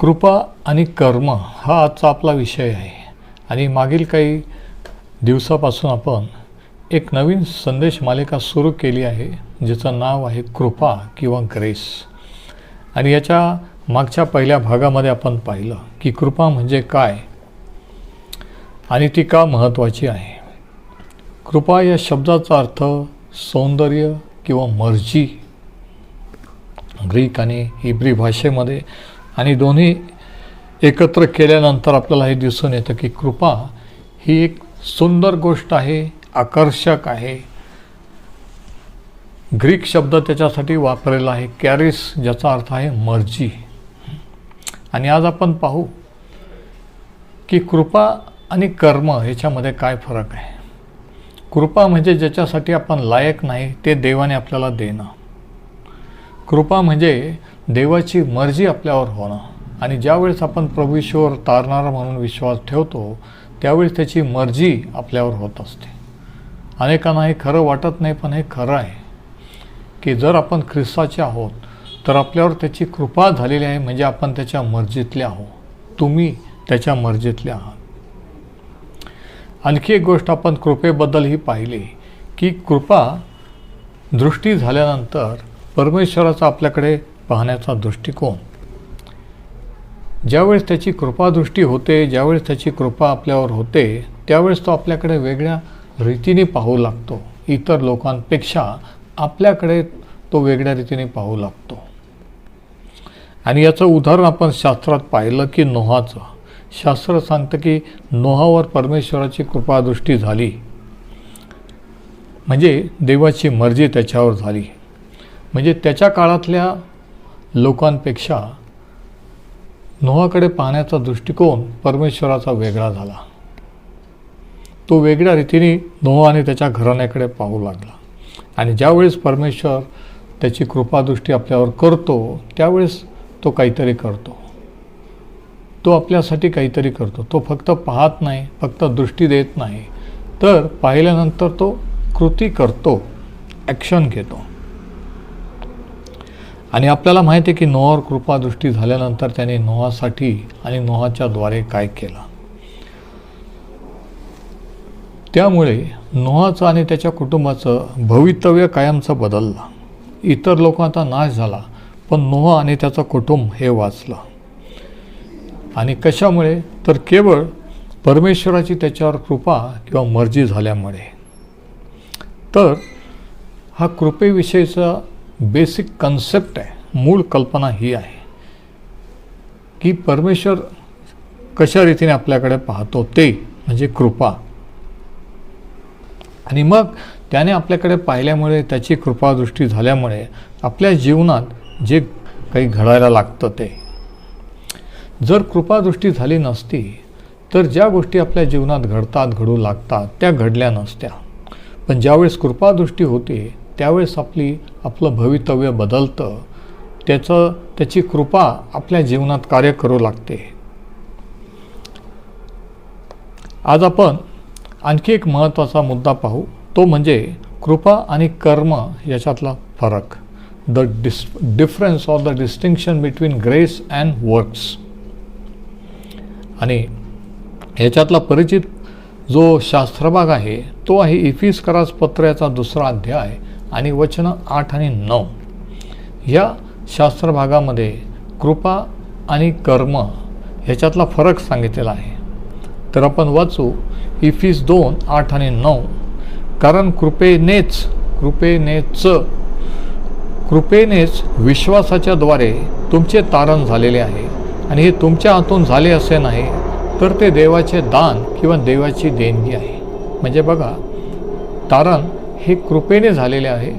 कृपा आणि कर्म हा आजचा आपला विषय आहे. आणि मागील काही दिवसापासून आपण एक नवीन संदेश मालिका सुरू केली आहे जिचं नाव आहे कृपा किंवा ग्रेस. आणि याच्या मागच्या पहिल्या भागामध्ये आपण पाहिलं की कृपा म्हणजे काय आणि ती का महत्त्वाची आहे. कृपा या शब्दाचा अर्थ सौंदर्य किंवा मर्जी. ग्रीक आणि हिब्री भाषेमध्ये आणि दोन्ही एकत्र केल्यानंतर आपल्याला हे दिसून येतं की कृपा ही एक सुंदर गोष्ट आहे आकर्षक आहे. ग्रीक शब्द त्याच्यासाठी वापरलेला आहे कॅरिस ज्याचा अर्थ आहे मर्जी. आणि आज आपण पाहू की कृपा आणि कर्म ह्याच्यामध्ये काय फरक आहे. कृपा म्हणजे ज्याच्यासाठी आपण लायक नाही ते देवाने आपल्याला देणं. कृपा म्हणजे देवाची मर्जी आपल्यावर होणं. आणि ज्यावेळेस आपण प्रभूश्वर तारणारा म्हणून विश्वास ठेवतो त्यावेळेस त्याची मर्जी आपल्यावर होत असते. अनेकांना हे खरं वाटत नाही पण हे खरं आहे. की जर आपण ख्रिस्ताचे आहोत तर आपल्यावर त्याची कृपा झालेली आहे म्हणजे आपण त्याच्या मर्जीतले आहोत. तुम्ही त्याच्या मर्जीतले आहात. आणखी एक गोष्ट आपण कृपेबद्दल ही पाहिली की कृपा दृष्टी झाल्यानंतर परमेश्वराचा आपल्याकडे पाहण्याचा दृष्टिकोन. ज्यावेळेस त्याची कृपादृष्टी होते ज्यावेळेस त्याची कृपा आपल्यावर होते त्यावेळेस तो आपल्याकडे वेगळ्या रीतीने पाहू लागतो. इतर लोकांपेक्षा आपल्याकडे तो वेगळ्या रीतीने पाहू लागतो. आणि याचं उदाहरण आपण शास्त्रात पाहिलं की नोहाचं. शास्त्र सांगतं की नोहावर परमेश्वराची कृपादृष्टी झाली. म्हणजे देवाची मर्जी त्याच्यावर झाली. म्हणजे त्याच्या काळातल्या लोकांपेक्षा नोहाकडे पाहण्याचा दृष्टिकोन परमेश्वराचा वेगळा झाला. तो वेगळ्या रीतीने नोहा आणि त्याच्या घराण्याकडे पाहू लागला. आणि ज्यावेळेस परमेश्वर त्याची कृपादृष्टी आपल्यावर करतो त्यावेळेस तो काहीतरी करतो. तो आपल्यासाठी काहीतरी करतो. तो फक्त पाहत नाही फक्त दृष्टी देत नाही. तर पाहिल्यानंतर तो कृती करतो ॲक्शन घेतो. आणि आपल्याला माहिती आहे की नोहावर कृपादृष्टी झाल्यानंतर त्याने नोहासाठी आणि नोहाच्याद्वारे काय केलं? त्यामुळे नोहाचं आणि त्याच्या कुटुंबाचं भवितव्य कायमचं बदललं. इतर लोकांचा नाश झाला पण नोहा आणि त्याचं कुटुंब हे वाचलं. आणि कशामुळे? तर केवळ परमेश्वराची त्याच्यावर कृपा किंवा मर्जी झाल्यामुळे. तर हा कृपेविषयीचा बेसिक कन्सेप्ट आहे मूळ कल्पना ही आहे की परमेश्वर कशा रीतीने आपल्याकडे पाहतो ते म्हणजे कृपा. आणि मग त्याने आपल्याकडे पाहिल्यामुळे त्याची कृपादृष्टी झाल्यामुळे आपल्या जीवनात जे काही घडायला लागतं ते. जर कृपादृष्टी झाली नसती तर ज्या गोष्टी आपल्या जीवनात घडतात घडू लागतात त्या घडल्या नसत्या. पण ज्यावेळेस कृपादृष्टी होते त्यावेळेस आपली आपलं भवितव्य बदलतं. त्याचं त्याची कृपा आपल्या जीवनात कार्य करू लागते. आज आपण आणखी एक महत्त्वाचा मुद्दा पाहू. तो म्हणजे कृपा आणि कर्म याच्यातला फरक. The dis difference of the distinction between grace and works आणि ह्याच्यातला परिचित जो शास्त्रभाग आहे तो आहे इफिस करास पत्र याचा दुसरा अध्याय. आणि वचनं आठ आणि नऊ. या शास्त्रभागामध्ये कृपा आणि कर्म ह्याच्यातला फरक सांगितलेला आहे. तर आपण वाचू इफिस दोन आठ आणि नऊ. कारण कृपेनेच कृपेनेच कृपेनेच विश्वासाच्याद्वारे तुमचे तारण झालेले आहे. आणि हे तुमच्या हातून झाले असे नाही तर ते देवाचे दान किंवा देवाची देणगी आहे. म्हणजे बघा तारण हे कृपेने झालेले आहे.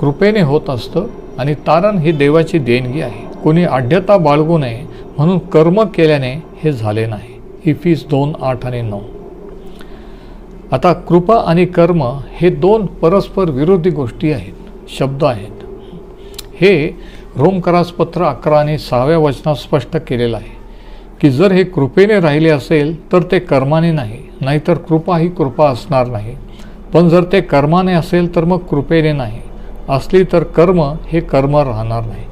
कृपेने होत असतं आणि तारण ही देवाची देणगी आहे. कोणी आढ्यता बाळगू नये म्हणून कर्म केल्याने हे झाले नाही. इफिस दोन आठ आणि नऊ. आता कृपा आणि कर्म हे दोन परस्पर विरोधी गोष्टी आहेत शब्द आहेत. हे रोमकरासपत्र अकरा आणि सहाव्या वचनात स्पष्ट केलेलं आहे की जर हे कृपेने राहिले असेल तर ते कर्माने नाही नाहीतर कृपा ही कृपा असणार नाही. पण जर ते कर्माने असेल तर मग कृपेने नाही. असली तर कर्म हे कर्म राहणार नाही.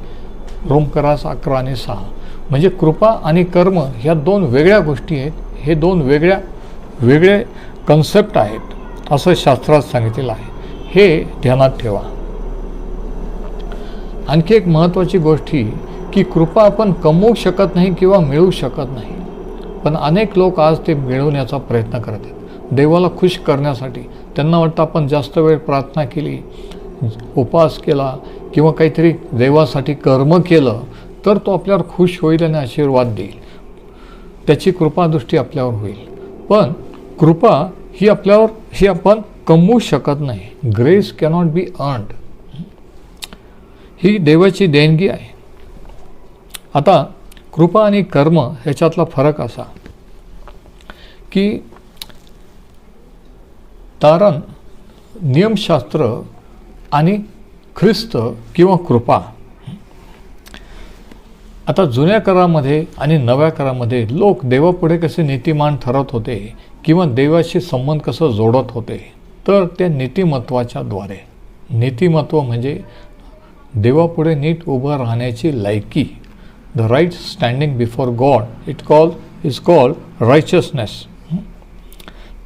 रोमकरास अकरा आणि सहा. म्हणजे कृपा आणि कर्म ह्या दोन वेगळ्या गोष्टी आहेत. हे दोन वेगळ्या वेगळे कन्सेप्ट आहेत असं शास्त्रात सांगितलेलं आहे. हे ध्यानात ठेवा. आणखी एक महत्त्वाची गोष्ट ही की कृपा आपण कमवू शकत नाही किंवा मिळवू शकत नाही. पण अनेक लोक आज ते मिळवण्याचा प्रयत्न करत आहेत. देवाला खुश करण्यासाठी त्यांना वाटतं आपण जास्त वेळ प्रार्थना केली उपवास केला किंवा काहीतरी देवासाठी कर्म केलं तर तो आपल्यावर खुश होईल आणि आशीर्वाद देईल. त्याची कृपादृष्टी आपल्यावर होईल. पण कृपा ही आपल्यावर ही आपण कमवू शकत नाही. ग्रेस कॅनॉट बी अर्न्ड ही देवाची देणगी आहे. आता कृपा आणि कर्म ह्याच्यातला फरक असा की तारण नियमशास्त्र आणि ख्रिस्त किंवा कृपा. आता जुन्या करामध्ये आणि नव्या करामध्ये लोक देवापुढे कसे नीतिमान ठरत होते किंवा देवाशी संबंध कसं जोडत होते तर त्या नीतिमत्वाच्या द्वारे. नीतिमत्व म्हणजे देवापुढे नीट उभं राहण्याची लायकी. The right standing before God it call is called righteousness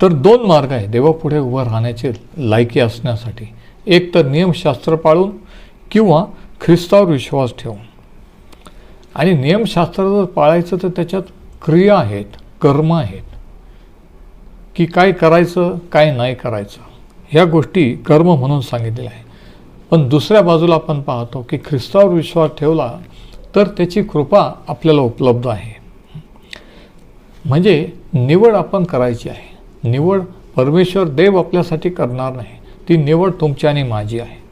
तर दोन मार्ग आहे देवापुढे उभं राहण्याची लायकी असण्यासाठी. एक तर नियमशास्त्र पाळून किंवा ख्रिस्तावर विश्वास ठेवून. आणि नियमशास्त्र जर पाळायचं तर त्याच्यात क्रिया आहेत कर्म आहेत. की काय करायचं काय नाही करायचं. ह्या गोष्टी कर्म म्हणून सांगितलेल्या आहे पण दुसऱ्या बाजूला आपण पाहतो की ख्रिस्तावर विश्वास ठेवला तर त्याची कृपा आपल्याला उपलब्ध आहे. म्हणजे निवड आपण करायची आहे. निवड परमेश्वर देव आपल्यासाठी करणार नाही. ती निवड तुमची आणि माझी आहे.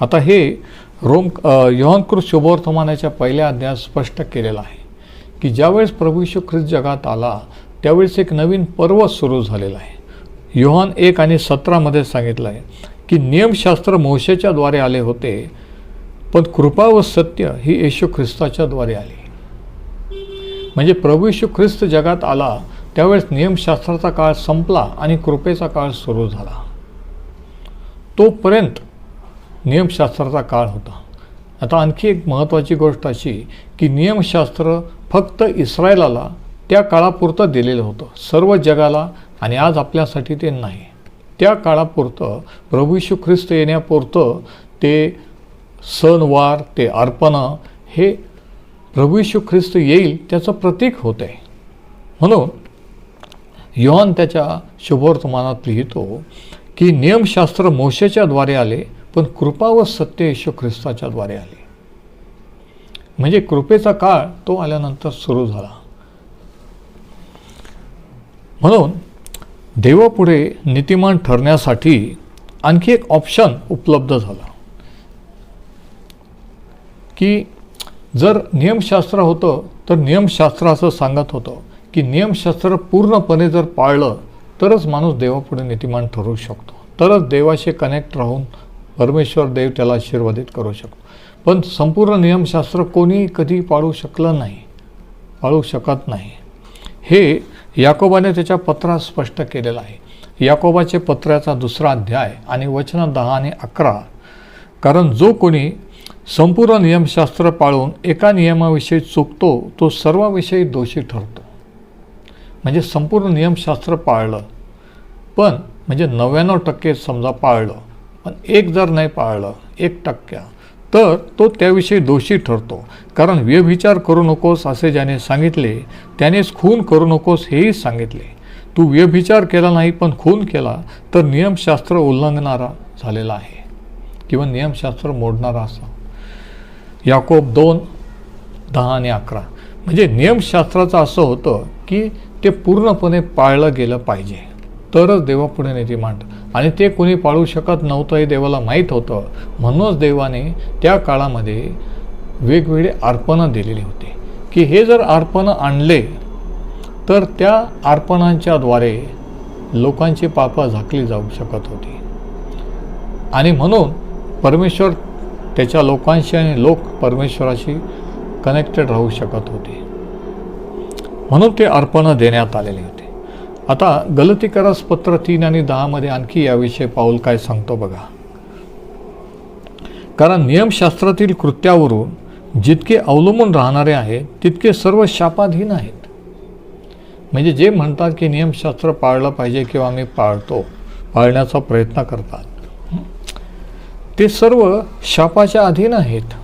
आता हे रोम यौनकृत शुभवर्तमानाच्या पहिल्या अध्यायात स्पष्ट केलेलं आहे की ज्यावेळेस प्रभू ख्रिस्त जगात आला त्यावेळेस एक नवीन पर्व सुरू झालेला आहे. योहान एक आणि सतरामध्ये सांगितलं आहे की नियमशास्त्र मोशेच्या द्वारे आले होते पण कृपा व सत्य ही येशू ख्रिस्ताच्या द्वारे आली. म्हणजे प्रभू ख्रिस्त जगात आला त्यावेळेस नियमशास्त्राचा काळ संपला आणि कृपेचा काळ सुरू झाला. तोपर्यंत नियमशास्त्राचा काळ होता. आता आणखी एक महत्त्वाची गोष्ट अशी की नियमशास्त्र फक्त इस्रायलाला त्या काळापुरतं दिलेलं होतं सर्व जगाला आणि आज आपल्यासाठी ते नाही. त्या काळापुरतं प्रभू ख्रिस्त येण्यापुरतं ते सणवार ते अर्पणं हे प्रभू ख्रिस्त येईल त्याचं प्रतीक होतं आहे म्हणून योहान त्याच्या शुभवर्तमानात लिहितो की नियमशास्त्र मोशेच्या द्वारे आले पण कृपा व सत्य येशू ख्रिस्ताच्या द्वारे आले. म्हणजे कृपेचा काळ तो आल्यानंतर सुरू झाला. म्हणून देवापुढे नीतिमान ठरण्यासाठी आणखी एक ऑप्शन उपलब्ध झाला. की जर नियमशास्त्र होतं तर नियमशास्त्र असं सांगत होतं की नियमशास्त्र पूर्णपणे जर पाळलं तरच माणूस देवापुढे नीतिमान ठरू शकतो. तरच देवाशी कनेक्ट राहून परमेश्वर देव त्याला आशीर्वादित करू शकतो. पण संपूर्ण नियमशास्त्र कोणी कधी पाळू शकलं नाही पाळू शकत नाही. हे याकोबाने त्याच्या पत्रात स्पष्ट केलेलं आहे. याकोबाचे पत्राचा दुसरा अध्याय आणि वचन दहा आणि अकरा. कारण जो कोणी संपूर्ण नियमशास्त्र पाळून एका नियमाविषयी चुकतो तो सर्वाविषयी दोषी ठरतो. म्हणजे संपूर्ण नियमशास्त्र पाळलं. पण म्हणजे नव्याण्णव टक्के समजा पाळलं पण एक जर नाही पाळलं एक टक्क्या तर तो त्याविषयी दोषी ठरतो. कारण व्यभिचार करू नकोस असे ज्याने सांगितले त्यानेच खून करू नकोस हेही सांगितले. तू व्यभिचार केला नाही पण खून केला तर नियमशास्त्र उल्लंघनारा झालेला आहे. किंवा नियमशास्त्र मोडणारा असा. याकोब दोन दहा आणि अकरा. म्हणजे नियमशास्त्राचं असं होतं की ते पूर्णपणे पाळलं गेलं पाहिजे. तरच देवापुढे नेती मांड आणि ते कोणी पाळू शकत नव्हतं हे देवाला माहीत होतं. म्हणूनच देवाने त्या काळामध्ये वेगवेगळे अर्पणं दिलेली होती. की हे जर अर्पणं आणले तर त्या अर्पणांच्याद्वारे लोकांची पापं झाकली जाऊ शकत होती. आणि म्हणून परमेश्वर त्याच्या लोकांशी आणि लोक परमेश्वराशी कनेक्टेड राहू शकत होते. म्हणून ते अर्पणं देण्यात आलेले होते. आता गलतीकरस पत्र तीन आणि दहामध्ये आणखी याविषयी पाऊल काय सांगतो बघा. कारण नियमशास्त्रातील कृत्यावरून जितके अवलंबून राहणारे आहेत तितके सर्व शापाधीन आहेत. म्हणजे जे म्हणतात की नियमशास्त्र पाळलं पाहिजे किंवा आम्ही पाळतो पाळण्याचा प्रयत्न करतात. ते सर्व शापाच्या अधीन आहेत.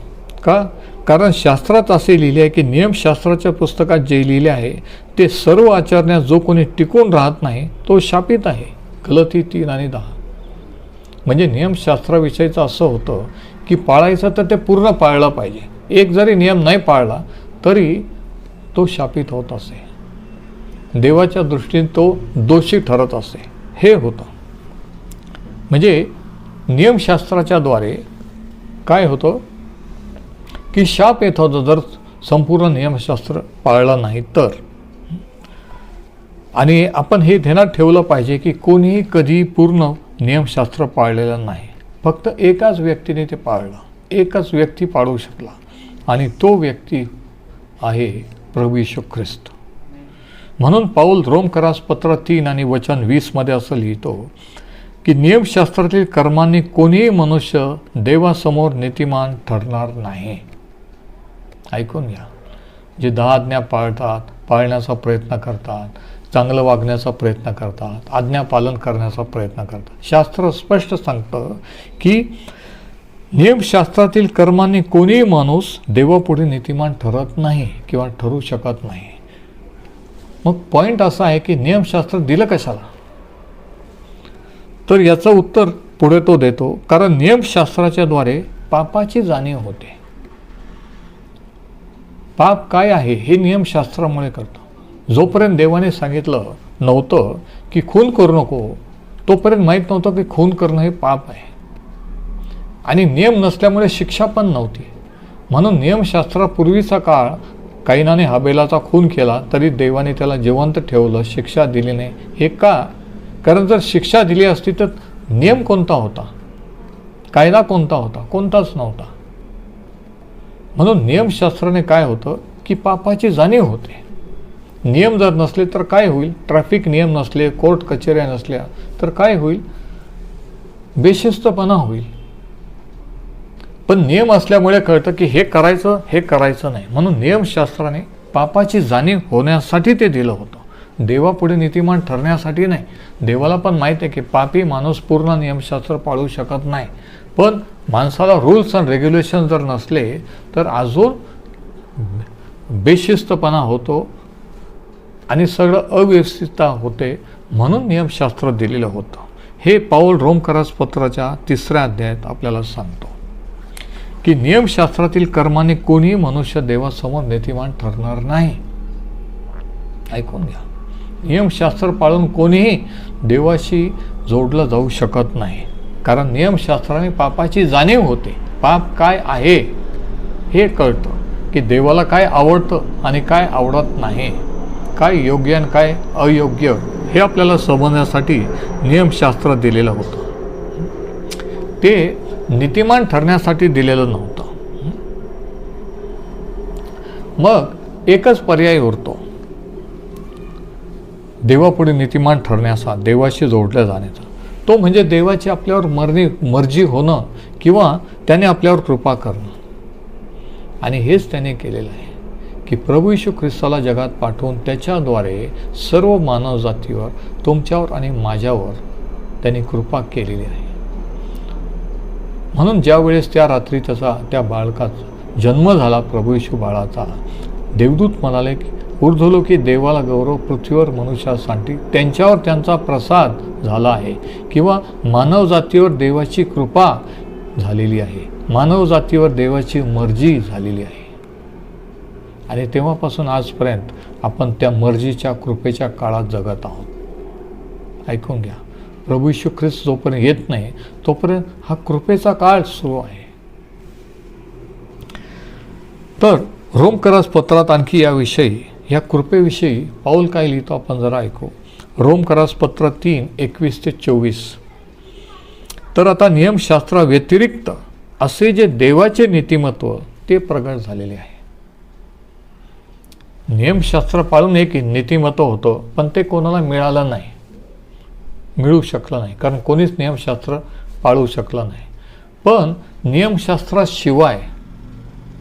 का? कारण शास्त्रात असे लिहिले आहे की नियमशास्त्राच्या पुस्तकात जे लिहिले आहे ते सर्व आचरण्यास जो कोणी टिकून राहत नाही तो शापित आहे. गलती तीन आणि दहा. म्हणजे नियमशास्त्राविषयीचं असं होतं की पाळायचं तर ते पूर्ण पाळलं पाहिजे. एक जरी नियम नाही पाळला तरी तो शापित होत असे. देवाच्या दृष्टीने तो दोषी ठरत असे. हे होतं. म्हणजे नियमशास्त्राच्या द्वारे काय होतं? की शाप येत होता जर संपूर्ण नियमशास्त्र पाळलं नाही तर. आणि आपण हे ध्यानात ठेवलं पाहिजे की कोणीही कधी पूर्ण नियमशास्त्र पाळलेलं नाही. फक्त एकाच व्यक्तीने ते पाळलं. एकच व्यक्ती पाळू शकला. आणि तो व्यक्ती आहे प्रभू ख्रिस्त. म्हणून पाऊल रोमकरास पत्र तीन आणि वचन वीसमध्ये असं लिहितो की नियमशास्त्रातील कर्मांनी कोणीही मनुष्य देवासमोर नीतिमान ठरणार नाही. ऐकून घ्या. जे दहा आज्ञा पाळतात पाळण्याचा प्रयत्न करतात चांगलं वागण्याचा प्रयत्न करतात आज्ञा पालन करण्याचा प्रयत्न करतात. शास्त्र स्पष्ट सांगतं की नियमशास्त्रातील कर्माने कोणीही माणूस देवापुढे नीतिमान ठरत नाही किंवा ठरू शकत नाही. मग पॉईंट असा आहे की नियमशास्त्र दिलं कशाला? तर याचं उत्तर पुढे तो देतो कारण नियमशास्त्राच्या द्वारे पापाची जाणीव होते. पाप काय आहे हे नियमशास्त्रामुळे करतो. जोपर्यंत देवाने सांगितलं नव्हतं की खून करू नको तोपर्यंत माहीत नव्हतं की खून करणं हे पाप आहे. आणि नियम नसल्यामुळे शिक्षा पण नव्हती. म्हणून नियमशास्त्रापूर्वीचा काळ काईनाने हबेलाचा खून केला तरी देवाने त्याला जिवंत ठेवलं शिक्षा दिली नाही. हे का? कारण जर शिक्षा दिली असती तर नियम कोणता होता? कायदा कोणता होता? कोणताच नव्हता. म्हणून नियमशास्त्राने काय होतं की पापाची जाणीव होते. नियम जर नसले तर काय होईल? ट्रॅफिक नियम नसले कोर्ट कचेऱ्या नसल्या तर काय होईल? बेशिस्तपणा होईल. पण नियम असल्यामुळे कळतं की हे करायचं हे करायचं नाही. म्हणून नियमशास्त्राने पापाची जाणीव होण्यासाठी ते दिलं होतं. देवापुढे नीतिमान ठरण्यासाठी नाही. देवाला पण माहीत आहे की पापी माणूस पूर्ण नियमशास्त्र पाळू शकत नाही. पण माणसाला रूल्स अँड रेग्युलेशन जर नसले तर अजून बेशिस्तपणा होतो आणि सगळं अव्यवस्थितता होते म्हणून नियमशास्त्र दिलेलं होतं. हे पाऊल रोमकरास पत्राच्या तिसऱ्या अध्यायात आपल्याला सांगतो. की नियमशास्त्रातील कर्माने कोणीही मनुष्य देवासमोर नीतिमान ठरणार नाही. ऐकून घ्या. नियमशास्त्र पाळून कोणीही देवाशी जोडलं जाऊ शकत नाही. कारण नियमशास्त्राने पापाची जाणीव होते. पाप काय आहे हे कळतं की देवाला काय आवडतं आणि काय आवडत नाही. काय योग्य आणि काय अयोग्य हे आपल्याला समजण्यासाठी नियमशास्त्र दिलेलं होतं. ते नीतिमान ठरण्यासाठी दिलेलं नव्हतं. मग एकच पर्याय उरतो. देवापुढे नीतिमान ठरण्याचा देवाशी जोडल्या जाण्याचा. तो म्हणजे देवाची आपल्यावर मरणी मर्जी होणं किंवा त्याने आपल्यावर कृपा करणं. आणि हेच त्याने केलेलं आहे की प्रभू यशू ख्रिस्ताला जगात पाठवून त्याच्याद्वारे सर्व मानवजातीवर तुमच्यावर आणि माझ्यावर त्यांनी कृपा केलेली आहे. म्हणून ज्यावेळेस त्या रात्री त्याचा त्या बाळकाचा जन्म झाला प्रभू यशू बाळाचा देवदूत म्हणाले की ऊर्ध्वलोकी देवाला गौरव पृथ्वीवर मनुष्यासाठी त्यांच्यावर त्यांचा प्रसाद झाला आहे किंवा मानवजातीवर देवाची कृपा झालेली आहे. मानवजातीवर देवाची मर्जी झालेली आहे. आणि तेव्हापासून आजपर्यंत आपण त्या मर्जीच्या कृपेच्या काळात जगत आहोत. ऐकून घ्या. प्रभू यशू ख्रिस्त जोपर्यंत येत नाही तोपर्यंत हा कृपेचा काळ सुरू आहे. तर रोमकरास पत्रात आणखी याविषयी ह्या कृपेविषयी पाऊल काय लिहितो आपण जरा ऐकू. रोमकरास पत्र तीन एकवीस ते चोवीस. तर आता नियमशास्त्राव्यतिरिक्त असे जे देवाचे नीतिमत्व ते प्रगट झालेले आहे. नियमशास्त्र पाळून एक नीतिमत्व होतं पण ते कोणाला मिळालं नाही. मिळू शकलं नाही कारण कोणीच नियमशास्त्र पाळू शकलं नाही. पण नियमशास्त्राशिवाय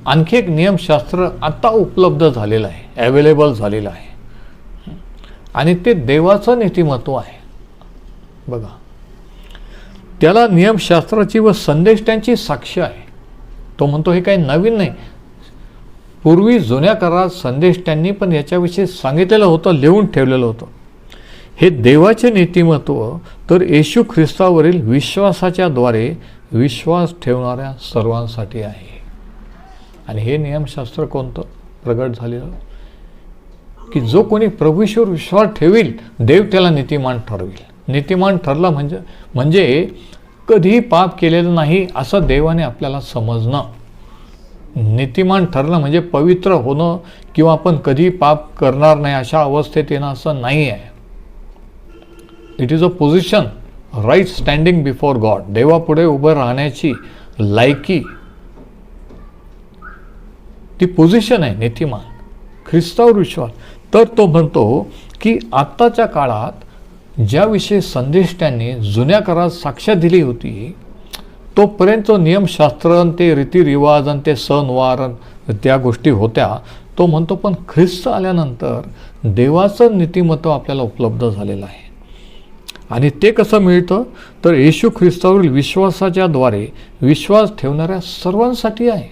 आणखी एक नियमशास्त्र आता उपलब्ध झालेलं आहे. ॲवेलेबल झालेलं आहे. आणि ते देवाचं नीतिमत्व आहे. बघा. त्याला नियमशास्त्राची व संदेश त्यांची साक्ष आहे. तो म्हणतो हे काही नवीन नाही. पूर्वी जुन्या करारात संदेश त्यांनी पण याच्याविषयी सांगितलेलं होतं लिहून ठेवलेलं होतं. हे देवाचे नीतिमत्व तर येशू ख्रिस्तावरील विश्वासाच्या द्वारे विश्वास ठेवणाऱ्या सर्वांसाठी आहे. आणि हे नियमशास्त्र कोणतं? प्रगट झालेलं? की जो कोणी प्रभूश्वर विश्वास ठेवील देव त्याला नीतिमान ठरवेल. नीतिमान ठरला म्हणजे म्हणजे कधीही पाप केलेलं नाही असं देवाने आपल्याला समजणं. नीतिमान ठरणं म्हणजे पवित्र होणं किंवा आपण कधी पाप करणार नाही अशा अवस्थेत येणं असं नाही आहे it is a position right standing before God देवापुढे उभं राहण्याची लायकी. ती पोझिशन आहे नीतिमान. ख्रिस्तावर विश्वास. तर तो म्हणतो की आत्ताच्या काळात ज्याविषयी संदेश त्यांनी जुन्या काळात साक्ष दिली होती तोपर्यंत नियमशास्त्र ते रीतिरिवाज आणि ते सणवार त्या गोष्टी होत्या तो म्हणतो पण ख्रिस्त आल्यानंतर देवाचं नीतिमत्व आपल्याला उपलब्ध झालेलं आहे. आणि ते कसं मिळतं? तर येशू ख्रिस्तावरील विश्वासाच्या द्वारे विश्वास ठेवणाऱ्या सर्वांसाठी आहे.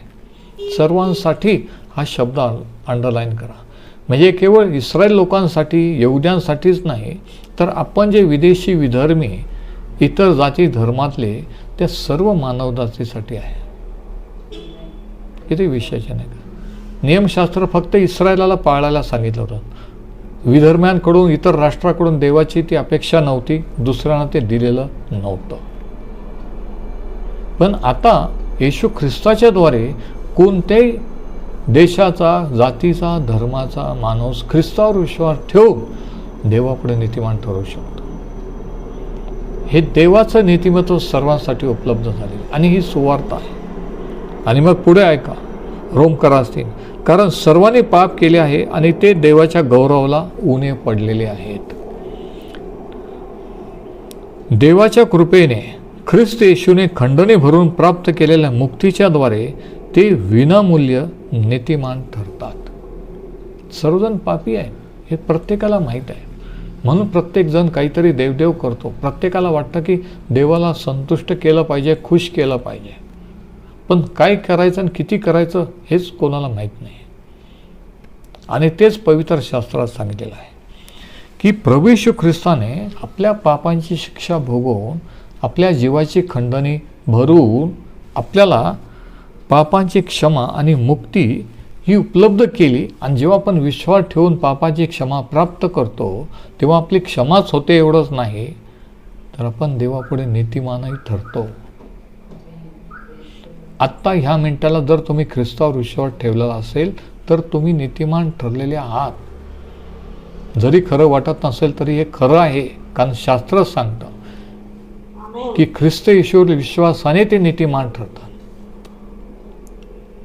सर्वांसाठी हा शब्द अंडरलाईन करा. म्हणजे केवळ इस्रायल लोकांसाठी यहुद्यांसाठीच नाही तर आपण जे विदेशी विधर्मी इतर जाती धर्मातले त्या सर्व मानवजातीसाठी आहे. किती विषयाचे नाही का नियमशास्त्र फक्त इस्रायलाला पाळायला सांगितलं होतं. विधर्म्यांकडून इतर राष्ट्राकडून देवाची ती अपेक्षा नव्हती दुसऱ्यांना ते दिलेलं नव्हतं. पण आता येशू ख्रिस्ताच्याद्वारे कोणत्याही देशाचा जातीचा धर्माचा माणूस ख्रिस्तावर विश्वास ठेवून देवापुढे नीतिमान ठरवू शकतो. हे देवाचं नीतिमत्व सर्वांसाठी उपलब्ध झाले आणि ही सुवार्थ आहे. आणि मग पुढे ऐका. रोम करा असतील कारण सर्वांनी पाप केले आहे आणि ते देवाच्या गौरवाला उणे पडलेले आहेत. देवाच्या कृपेने ख्रिस्त येशूने खंडणी भरून प्राप्त केलेल्या मुक्तीच्याद्वारे ते विनामूल्य नीतिमान ठरतात. सर्वजण पापी आहे हे प्रत्येकाला माहीत आहे. म्हणून प्रत्येकजण काहीतरी देवदेव करतो. प्रत्येकाला वाटतं की देवाला संतुष्ट केलं पाहिजे खुश केलं पाहिजे. पण काय करायचं आणि किती करायचं हेच कोणाला माहीत नाही. आणि तेच पवित्र शास्त्रात सांगितलेलं आहे की प्रभू ख्रिस्ताने आपल्या पापांची शिक्षा भोगवून आपल्या जीवाची खंडणी भरून आपल्याला पापांची क्षमा आणि मुक्ती ही उपलब्ध केली. आणि जेव्हा आपण विश्वास ठेवून पापाची क्षमा प्राप्त करतो तेव्हा आपली क्षमाच होते एवढंच नाही तर आपण देवापुढे नीतिमानही ठरतो. आत्ता ह्या मिनिटाला जर तुम्ही ख्रिस्तावर विश्वास ठेवलेला असेल तर तुम्ही नीतिमान ठरलेले आहात. जरी खरं वाटत नसेल तरी हे खरं आहे कारण शास्त्रच सांगतं की ख्रिस्त येशूवर विश्वासाने ते नीतिमान ठरतात.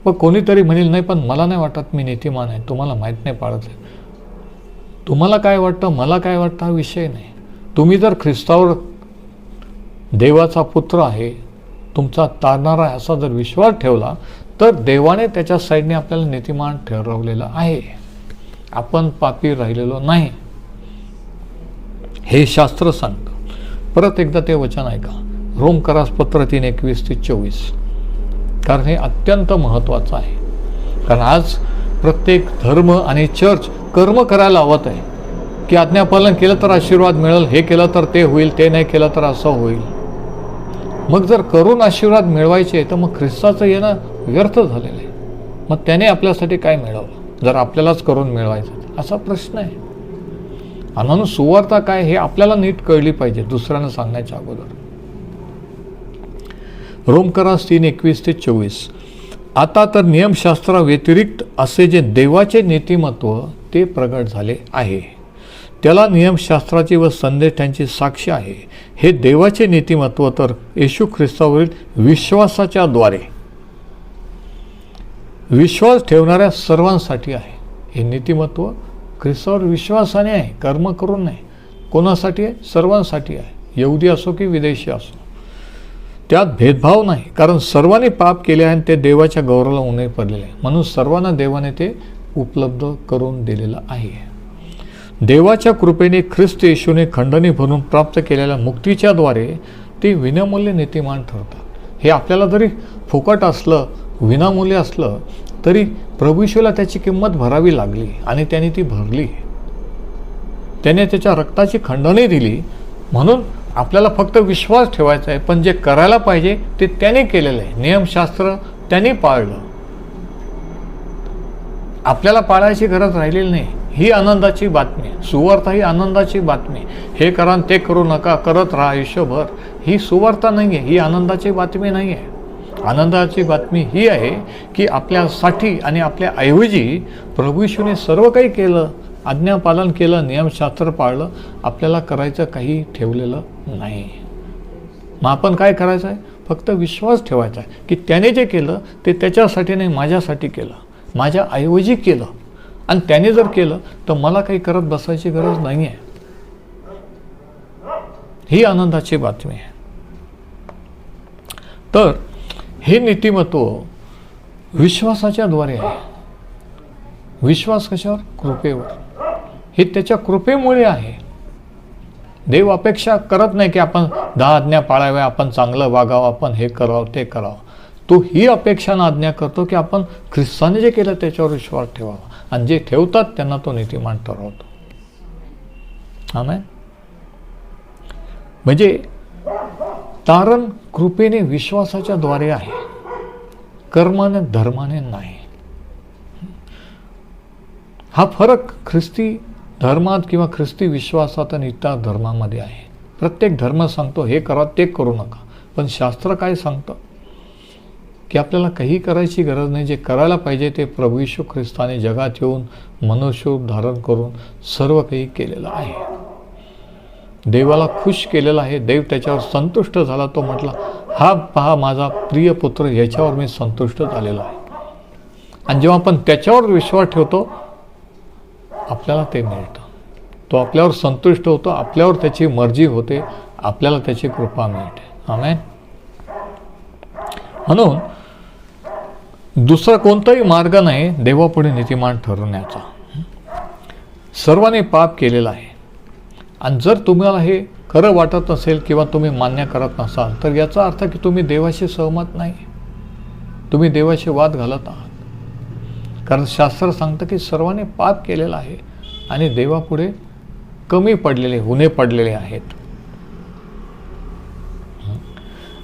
मग कोणीतरी म्हणेल नाही पण मला नाही वाटत मी नीतिमान आहे तुम्हाला माहीत नाही पाळत आहे. तुम्हाला काय वाटतं? मला काय वाटतं? हा विषय नाही. तुम्ही जर ख्रिस्तावर देवाचा पुत्र आहे तुमचा तारणारा आहे असा जर विश्वास ठेवला तर देवाने त्याच्या साईडने आपल्याला नीतिमान ठरवलेलं आहे. आपण पापी राहिलेलो नाही. हे शास्त्र सांगतं. परत एकदा ते वचन ऐका. रोम करास पत्र तीन एकवीस ते चोवीस. कारण हे अत्यंत महत्त्वाचं आहे. कारण आज प्रत्येक धर्म आणि चर्च कर्म करायला लावत आहे. की आज्ञापालन केलं तर आशीर्वाद मिळेल हे केलं तर ते होईल ते नाही केलं तर असं होईल. मग जर करून आशीर्वाद मिळवायचे तर मग ख्रिस्ताचं येणं व्यर्थ झालेलं आहे. मग त्याने आपल्यासाठी काय मिळवलं? जर आपल्यालाच करून मिळवायचं असा प्रश्न आहे. आणि सुवार्ता काय हे आपल्याला नीट कळली पाहिजे दुसऱ्यांना सांगण्याच्या अगोदर. रोमकरास तीन एकवीस ते चोवीस. आता तर नियमशास्त्राव्यतिरिक्त असे जे देवाचे नीतिमत्व ते प्रगट झाले आहे. त्याला नियमशास्त्राची व संदेश त्यांची साक्ष आहे. हे देवाचे नीतिमत्व तर येशू ख्रिस्तावरील विश्वासाच्या द्वारे. विश्वास ठेवणाऱ्या सर्वांसाठी आहे. हे नीतिमत्व ख्रिस्तावर विश्वासाने आहे कर्म करून नाही. कोणासाठी आहे? सर्वांसाठी आहे. यहुदी असो की विदेशी असो. त्यात भेदभाव नाही कारण सर्वांनी पाप केले आहे आणि ते देवाच्या गौरवाला उणे पडलेले आहे. म्हणून सर्वांना देवाने ते उपलब्ध करून दिलेलं आहे. देवाच्या कृपेने ख्रिस्त येशूने खंडणी भरून प्राप्त केलेल्या मुक्तीच्याद्वारे ते विनामूल्य नीतिमान ठरतात. हे आपल्याला जरी फुकट असलं विनामूल्य असलं तरी प्रभूशूला त्याची किंमत भरावी लागली आणि त्याने ती भरली. त्याने त्याच्या रक्ताची खंडणी दिली. म्हणून आपल्याला फक्त विश्वास ठेवायचा आहे पण जे करायला पाहिजे ते त्याने केलेलं आहे. नियमशास्त्र त्याने पाळलं. आपल्याला पाळायची गरज राहिलेली नाही. ही आनंदाची बातमी सुवार्ता ही आनंदाची बातमी हे करा ते करू नका करत राहा आयुष्यभर. ही सुवार्ता नाही आहे ही आनंदाची बातमी नाही आहे आनंदाची बातमी ही आहे की आपल्यासाठी आणि आपल्या ऐवजी प्रभू सर्व काही केलं आज्ञापालन केलं नियमशास्त्र पाळलं आपल्याला करायचं काही ठेवलेलं नाही. मग आपण काय करायचं आहे? फक्त विश्वास ठेवायचा आहे की त्याने जे केलं ते त्याच्यासाठी नाही माझ्यासाठी केलं. माझ्या ऐवजी केलं. आणि त्याने जर केलं तर मला काही करत बसायची गरज नाही आहे. ही आनंदाची बातमी आहे. तर हे नीतिमत्व विश्वासाच्या द्वारे आहे. विश्वास कशावर? कृपेवर. हे त्याच्या कृपेमुळे आहे. देव अपेक्षा करत नाही की आपण दहा आज्ञा पाळाव्या आपण चांगलं वागावं आपण हे करावं ते करावं. तो ही अपेक्षानं आज्ञा करतो की आपण ख्रिस्ताने जे केलं त्याच्यावर विश्वास ठेवावा. आणि जे ठेवतात त्यांना तो नीतिमान ठरवतो आमेन? म्हणजे तारण कृपेने विश्वासाच्या द्वारे आहे. कर्माने धर्माने नाही. हा फरक ख्रिस्ती धर्मात किंवा ख्रिस्ती विश्वासात आणि इतर धर्मामध्ये आहे. प्रत्येक धर्म सांगतो हे करा ते करू नका. पण शास्त्र काय सांगतं? की आपल्याला काही करायची गरज नाही. जे करायला पाहिजे ते प्रभू यशू ख्रिस्ताने जगात येऊन मनुष्यरूप धारण करून सर्व काही केलेलं आहे. देवाला खुश केलेला आहे. देव त्याच्यावर संतुष्ट झाला. तो म्हटला हा पहा माझा प्रिय पुत्र याच्यावर मी संतुष्ट झालेलो आहे. आणि जेव्हा आपण त्याच्यावर विश्वास ठेवतो आपल्याला ते मिळतं. तो आपल्यावर संतुष्ट होतो आपल्यावर त्याची मर्जी होते आपल्याला त्याची कृपा मिळते. आमेन. म्हणून दुसरा कोणताही मार्ग नाही देवापुढे नीतिमान ठरवण्याचा. सर्वांनी पाप केलेला आहे. आणि जर तुम्हाला हे खरं वाटत नसेल किंवा तुम्ही मान्य करत नसाल तर याचा अर्थ की तुम्ही देवाशी सहमत नाही. तुम्ही देवाशी वाद घालत आहात. कारण शास्त्र सांगतं की सर्वांनी पाप केलेला आहे आणि देवापुढे कमी पडलेले हुने पडलेले आहेत.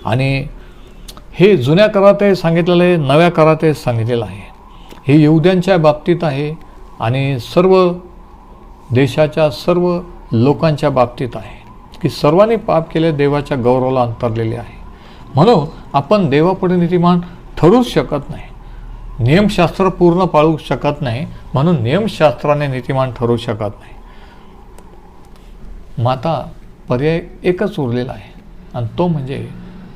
आणि हे जुन्या कराते सांगितलेलं आहे नव्या कराते सांगितलेलं आहे. हे येऊद्यांच्या बाबतीत आहे आणि सर्व देशाच्या सर्व लोकांच्या बाबतीत आहे. की सर्वांनी पाप केले देवाच्या गौरवाला अंतरलेले आहे. म्हणून आपण देवापुढे नीतिमान ठरूच शकत नाही. नियमशास्त्र पूर्ण पाळू शकत नाही म्हणून नियमशास्त्राने नीतिमान ठरू शकत नाही. माता पर्याय एकच उरलेला आहे आणि तो म्हणजे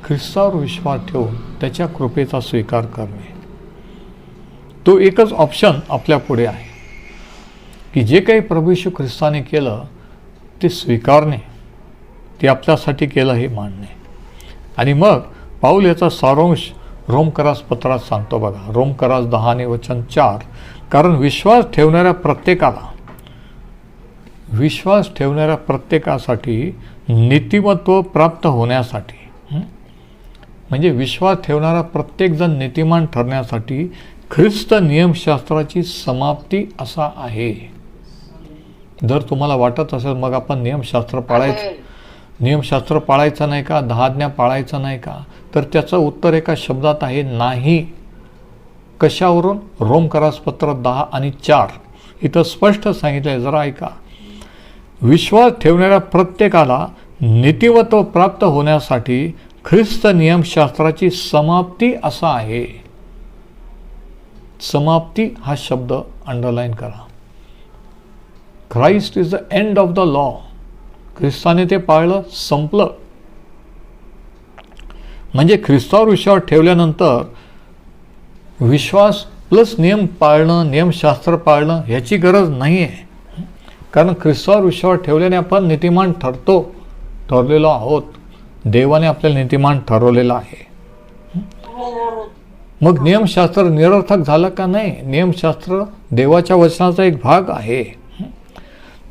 ख्रिस्तावर विश्वास ठेवून त्याच्या कृपेचा स्वीकार करणे. तो एकच ऑप्शन आपल्या पुढे आहे की जे काही प्रभू येशू ख्रिस्ताने केलं ते स्वीकारणे ते आपल्यासाठी केलं हे मानणे. आणि मग पाऊल याचा सारांश रोमकरास पत्रात सांगतो बघा रोमकरास दहा आणि वचन चार. कारण विश्वास ठेवणाऱ्या प्रत्येकाला विश्वास ठेवणाऱ्या प्रत्येकासाठी नीतिमत्व प्राप्त होण्यासाठी? म्हणजे विश्वास ठेवणारा प्रत्येकजण नीतिमान ठरण्यासाठी ख्रिस्त नियमशास्त्राची समाप्ती असा आहे. जर तुम्हाला वाटत असेल मग आपण नियमशास्त्र पाळायचं नियमशास्त्र पाळायचं नाही का? दहा आज्ञा पाळायचं नाही का? तर त्याचं उत्तर एका शब्दात आहे नाही. कशावरून? रोमकरासपत्र दहा आणि चार. इथं स्पष्ट सांगितलं आहे जरा ऐका. विश्वास ठेवणाऱ्या प्रत्येकाला नीतिवत्व प्राप्त होण्यासाठी ख्रिस्त नियमशास्त्राची समाप्ती असा आहे. समाप्ती हा शब्द अंडरलाईन करा. Christ is the end of the law ख्रिस्ताने ते पाळलं संपलं. म्हणजे ख्रिस्तावर विश्वास ठेवल्यानंतर विश्वास प्लस नियम पाळणं नियमशास्त्र पाळणं ह्याची गरज नाही आहे कारण ख्रिस्तावर विश्वास ठेवल्याने आपण नीतिमान ठरतो ठरलेलो आहोत. देवाने आपल्याला नीतिमान ठरवलेलं आहे. मग नियमशास्त्र निरर्थक झालं का नाही? नियमशास्त्र देवाच्या वचनाचा एक भाग आहे.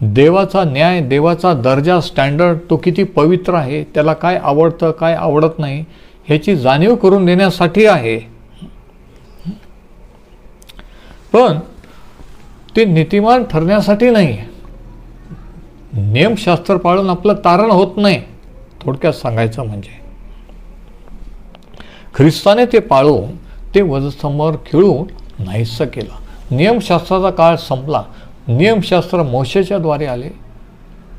देवाचा न्याय देवाचा दर्जा स्टँडर्ड तो किती पवित्र आहे त्याला काय आवडतं काय आवडत नाही ह्याची जाणीव करून देण्यासाठी आहे. पण ते नीतिमान ठरण्यासाठी नाही. नियमशास्त्र पाळून आपलं तारण होत नाही थोडक्यात सांगायचं म्हणजे. ख्रिस्ताने ते पाळून ते वधस्तंभावर खिळून नाहीसं केलं. नियमशास्त्राचा काळ संपला. नियमशास्त्र मोशेच्या द्वारे आले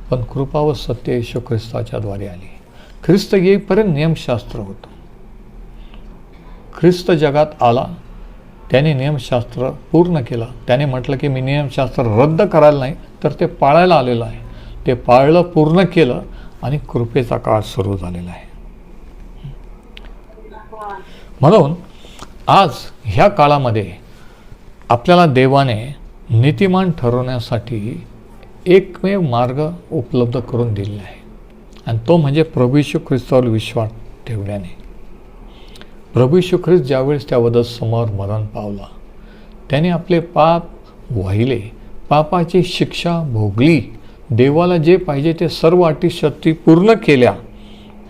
पण कृपा व सत्य येशू ख्रिस्ताच्या द्वारे आले. ख्रिस्त येईपर्यंत नियमशास्त्र होतं. ख्रिस्त जगात आला त्याने नियमशास्त्र पूर्ण केलं. त्याने म्हटलं की मी नियमशास्त्र रद्द करायला नाही तर ते पाळायला आलेलं आहे. ते पाळलं पूर्ण केलं आणि कृपेचा काळ सुरू झालेला आहे. म्हणून आज ह्या काळामध्ये आपल्याला देवाने नीतिमान ठरवण्यासाठी एकमेव मार्ग उपलब्ध करून दिलेला आहे. आणि तो म्हणजे प्रभू यीशू ख्रिस्तावर विश्वास ठेवल्याने प्रभू ख्रिस्त ज्यावेळेस त्या वधसमोर मरण पावला त्याने आपले पाप वाहिले पापाची शिक्षा भोगली देवाला जे पाहिजे ते सर्व अटी शक्ती पूर्ण केल्या.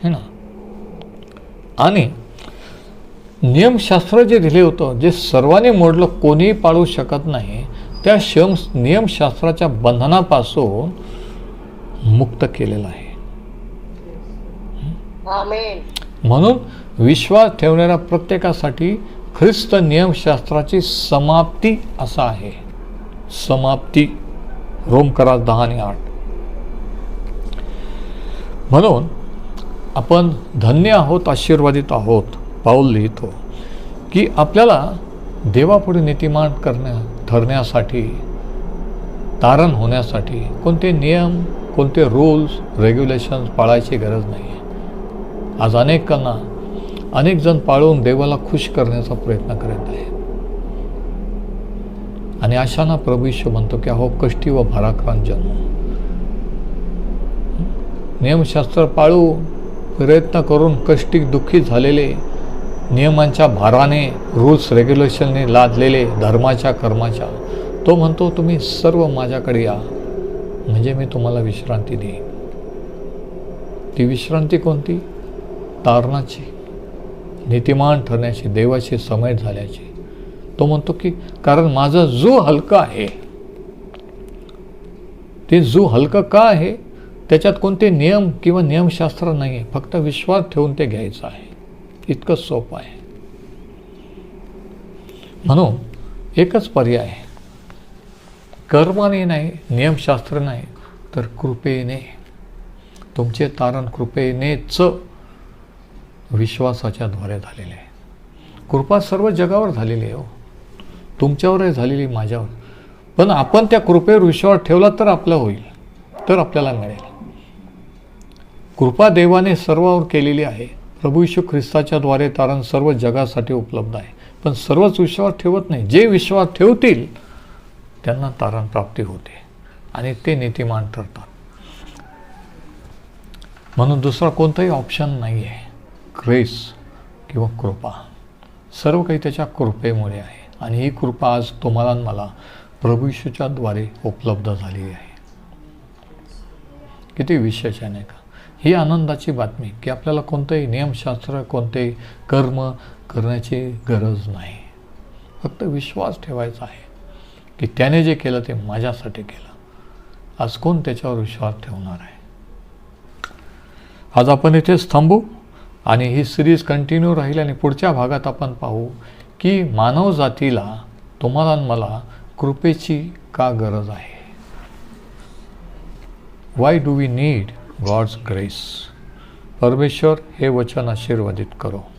है ना? आणि नियमशास्त्र जे दिले होतं जे सर्वांनी मोडलं कोणीही पाळू शकत नाही त्या शम नियमशास्त्राच्या बंधनापासून मुक्त केलेलं आहे. म्हणून विश्वास ठेवणाऱ्या प्रत्येकासाठी ख्रिस्त नियमशास्त्राची समाप्ती असा आहे. समाप्ती. रोमकरा दहा आणि आठ. म्हणून आपण धन्य आहोत आशीर्वादित आहोत पाऊल लिहितो की आपल्याला देवापुढे नीतिमान करण्या ठरण्यासाठी तारण होण्यासाठी कोणते नियम कोणते रूल्स रेग्युलेशन्स पाळायची गरज नाही आहे आज अनेकांना अनेक जण पाळून देवाला खुश करण्याचा प्रयत्न करत आहे आणि अशांना प्रभू म्हणतो की अहो कष्टी व भाराक्रांत जन्म. नियमशास्त्र पाळू प्रयत्न करून कष्टी दुःखी झालेले नियमांच्या भाराने रूल्स रेग्युलेशनने लादलेले धर्माच्या कर्माच्या तो म्हणतो तुम्ही सर्व माझ्याकडे या म्हणजे मी तुम्हाला विश्रांती देईन. ती विश्रांती कोणती? तारणाची. नीतिमान ठरण्याची देवाशी समय झाल्याची. तो म्हणतो की कारण माझं जू हलकं आहे. ते जू हलकं का आहे? त्याच्यात कोणते नियम किंवा नियमशास्त्र नाही आहे फक्त विश्वास ठेवून ते घ्यायचं आहे. इतकं सोपं आहे. म्हणून एकच पर्याय आहे. कर्माने नाही नियमशास्त्र नाही तर कृपेने. तुमचे तारण कृपेनेच विश्वासाच्याद्वारे झालेले आहे. कृपा सर्व जगावर झालेली आहे हो. तुमच्यावरही झालेली माझ्यावर. पण आपण त्या कृपेवर विश्वास ठेवला तर आपलं होईल तर आपल्याला मिळेल. कृपा देवाने सर्वावर केलेली आहे. प्रभू यीशू ख्रिस्ताच्याद्वारे तारण सर्व जगासाठी उपलब्ध आहे. पण सर्वच विश्वास ठेवत नाही. जे विश्वास ठेवतील त्यांना तारण प्राप्ती होते. आणि ते नीतिमान ठरतात. म्हणून दुसरा कोणताही ऑप्शन नाही आहे ग्रेस किंवा कृपा सर्व काही त्याच्या कृपेमुळे आहे. आणि ही कृपा आज तुम्हाला मला प्रभू द्वारे उपलब्ध झाली आहे. किती विशेष आहे नाही का? ही आनंदाची बातमी की आपल्याला कोणतंही नियमशास्त्र कोणतेही कर्म करण्याची गरज नाही. फक्त विश्वास ठेवायचा आहे की त्याने जे केलं ते माझ्यासाठी केलं. आज कोण त्याच्यावर विश्वास ठेवणार आहे? आज आपण इथेच थांबू. आणि ही सिरीज कंटिन्यू राहील आणि पुढच्या भागात आपण पाहू की मानव जातीला तुम्हाला मला कृपेची का गरज आहे? Why do we need God's grace परमेश्वर हे वचन आशीर्वादित करो.